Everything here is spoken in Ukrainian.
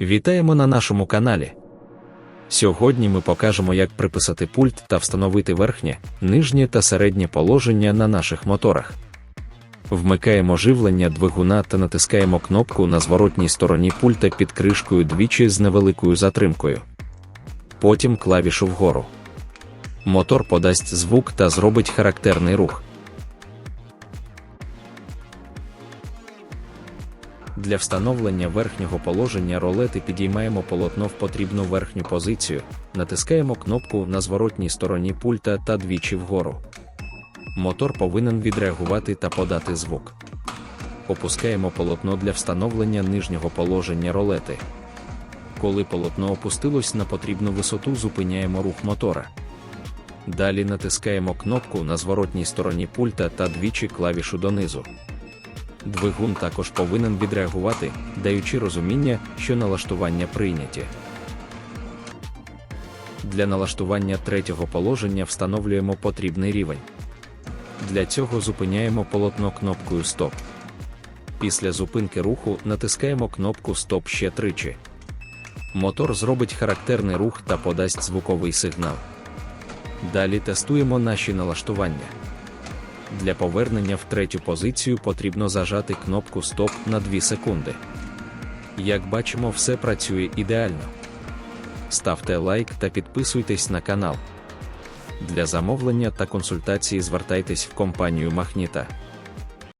Вітаємо на нашому каналі. Сьогодні ми покажемо, як приписати пульт та встановити верхнє, нижнє та середнє положення на наших моторах. Вмикаємо живлення двигуна та натискаємо кнопку на зворотній стороні пульта під кришкою двічі з невеликою затримкою. Потім клавішу вгору. Мотор подасть звук та зробить характерний рух. Для встановлення верхнього положення ролети підіймаємо полотно в потрібну верхню позицію, натискаємо кнопку на зворотній стороні пульта та двічі вгору. Мотор повинен відреагувати та подати звук. Опускаємо полотно для встановлення нижнього положення ролети. Коли полотно опустилось на потрібну висоту, зупиняємо рух мотора. Далі натискаємо кнопку на зворотній стороні пульта та двічі клавішу донизу. Двигун також повинен відреагувати, даючи розуміння, що налаштування прийняті. Для налаштування третього положення встановлюємо потрібний рівень. Для цього зупиняємо полотно кнопкою Стоп. Після зупинки руху натискаємо кнопку Стоп ще тричі. Мотор зробить характерний рух та подасть звуковий сигнал. Далі тестуємо наші налаштування. Для повернення в третю позицію потрібно зажати кнопку Стоп на 2 секунди. Як бачимо, все працює ідеально. Ставте лайк та підписуйтесь на канал. Для замовлення та консультації звертайтесь в компанію Махніта.